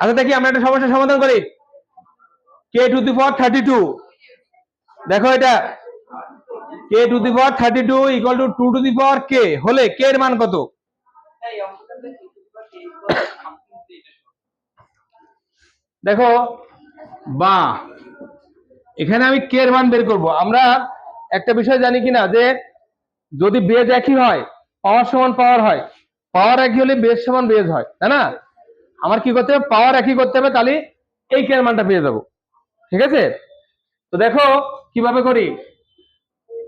আচ্ছা দেখি আমরা একটা সমস্যার সমাধান করি। K to the power thirty two দেখো এটা। K to the power thirty two equal to two to the power K হলে কে এর মান কত? দেখো, বা। এখানে আমি কে এর মান বের করব। আমরা একটা বিষয় জানি কিনা যে যদি বেজ একই হয়, পাওয়ার সমান পাওয়ার হয় পাওয়ার একই হলে বেজ সমান বেজ হয়, তাই না? আমার কি করতে হবে? পাওয়ার একই করতে হবে, তাহলে এই কে মানটা পেয়ে যাব। ঠিক আছে? তো দেখো, কীভাবে করি?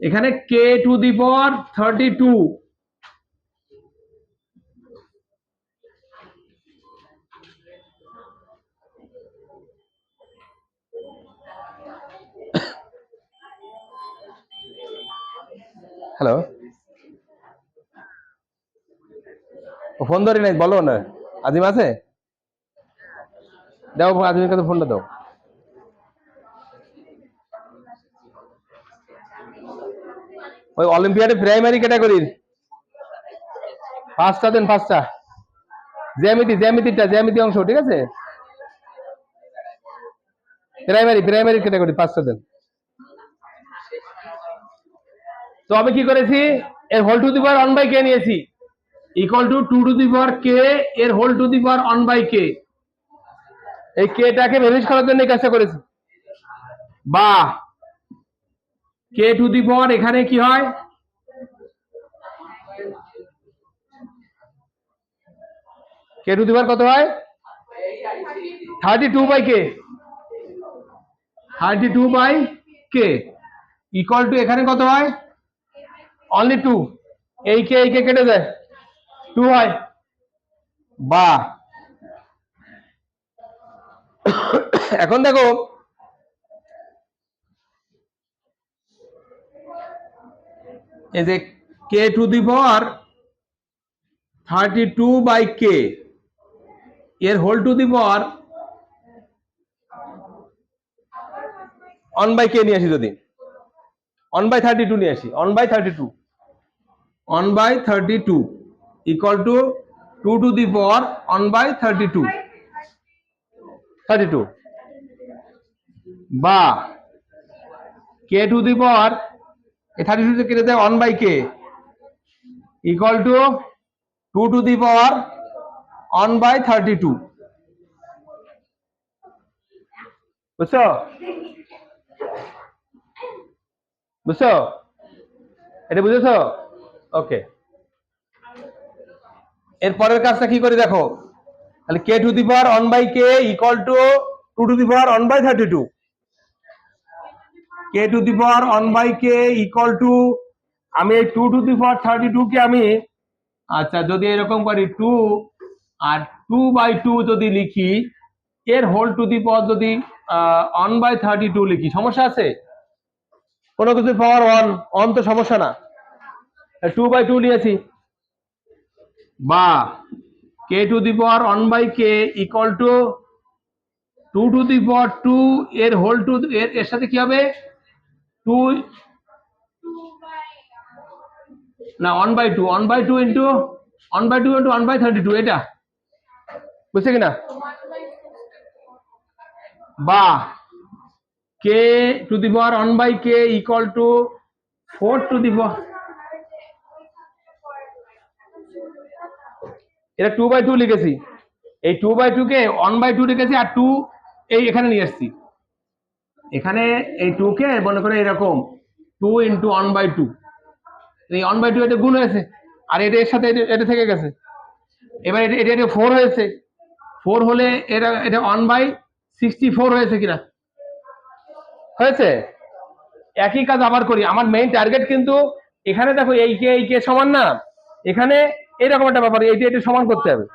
এখানে K to the power thirty two hello? Phone ধরি নাই, বলো না। আজিম আছে? দাও, আজিমের কাছে ফোনটা দাও। ওই অলিম্পিয়াডে প্রাইমারি ক্যাটাগরির পাঁচটা দেন, পাঁচটা। জ্যামিতি, জ্যামিতিটা, জ্যামিতি অংশ, ঠিক আছে? প্রাইমারি প্রাইমারি ক্যাটাগরি পাঁচটা দেন। তো আমি কি করেছি? এর whole to the power one by K নিয়েছি। Equal to two to the power K এর whole to the power one by K এই কেটাকে ভ্যানিশ করার জন্য কাজটা করেছি। বা কে টু দি পাওয়ার এখানে কি হয়? কে টু দি পাওয়ার কত হয়? Thirty two by K thirty two by K equal to এখানে কত হয়? অনলি টু এই কে এই কে কেটে যায় টু হয়। বা। এখন দেখো, এই যে K to the power thirty two by K এর whole to the power one by K নিয়ে আসি যদি। অন বাই থার্টি টু নিয়ে আসি। One by thirty two one by thirty two equal to two to the power one by thirty two thirty two বা K to the power thirty two কেটে দেয় one by K equal to two to the power one by thirty two বুঝছ? বুঝছ? এটা বুঝেছ? ওকে এর পরের কাজটা কি করে দেখো? তাহলে K to the power one by K equal to two to the power one by thirty two K to the power one by K equal to আমি এই two to the power thirty two K আমি আচ্ছা যদি এরকম করি two আর two by two যদি লিখি, এর হোল টু দি পাওয়ার যদি ওয়ান বাই থার্টি টু লিখি, সমস্যা আছে? কোনো কিছু পাওয়ার ওয়ান ওয়ান তো সমস্যা না। টু বাই টু নিয়েছি। বা K to the power one by K equal to two to the power two এর হোল টু এর এর সাথে কি হবে? টু না one by two one by two into one by two into one by thirty two এটা? বুঝছে কিনা? বা K to the power one by K equal to four to the power এটা টু বাই টু লিখেছি। এই two by two K one by two লিখেছি আর two এই এখানে নিয়ে এসছি। এখানে এই টু কে মনে করে এরকম two into one by two এই ওয়ান বাই টু এটা গুণ হয়েছে। আর এটা এর সাথে এটা থেকে গেছে। এবার এটা এটা এটা ফোর হয়েছে। ফোর হলে এটা এটা ওয়ান বাই সিক্সটি ফোর হয়েছে কিনা? হয়েছে? একই কাজ আবার করি। আমার মেইন টার্গেট কিন্তু এখানে দেখো এই কে এই কে সমান না। এখানে এরকম একটা ব্যাপার এইটা এটা সমান করতে হবে।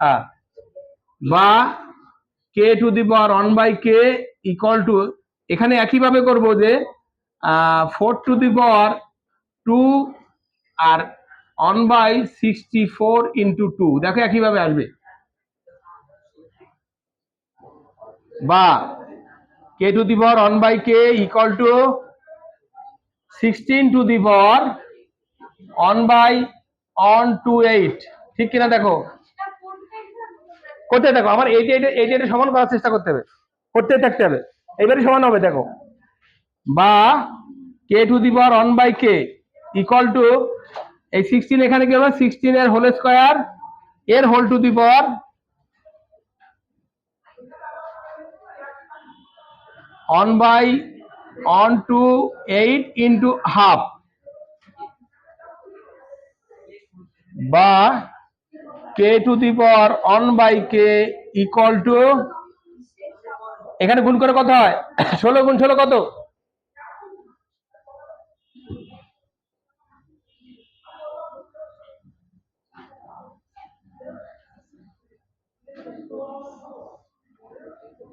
হ্যাঁ। বা K to the power one by K equal to এখানে একইভাবে করব যে four to the power two R one by sixty four into two দেখো একইভাবে আসবে। বা K to the power one by K equal to sixteen to the power one by one two eight ঠিক কিনা দেখো? করতে থাকো, আমার এইটা এইটা এইটা এইটা সমান করার চেষ্টা করতে হবে। করতে থাকতে হবে। এবারে সমান হবে, দেখো। বা K to the power one by K equal to এই সিক্সটিন এখানে কি হবে? সিক্সটিন এর হোল স্কোয়ার এর whole to the power one by one two eight into half বা K to the power one by K equal to এখানে গুণ করে কত হয়? ষোলো গুণ ষোলো কত?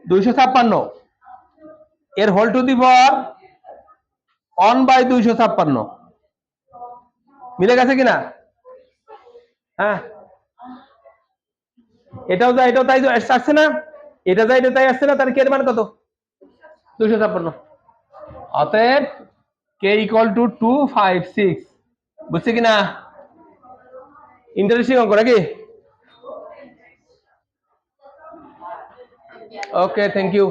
দুইশো ছাপ্পান্ন। এর whole to the power one by দুইশো ছাপ্পান্ন। মিলে গেছে কিনা? হ্যাঁ। এটাও যা এটাও তাই আসছে না? এটা যা এটা তাই আসছে না? তার কে মান কত? দুইশো ছাপ্পান্ন। অতএব K equal to two five six বুঝছে কিনা? ইন্টারেস্টিং অঙ্ক নাকি? Okay thank you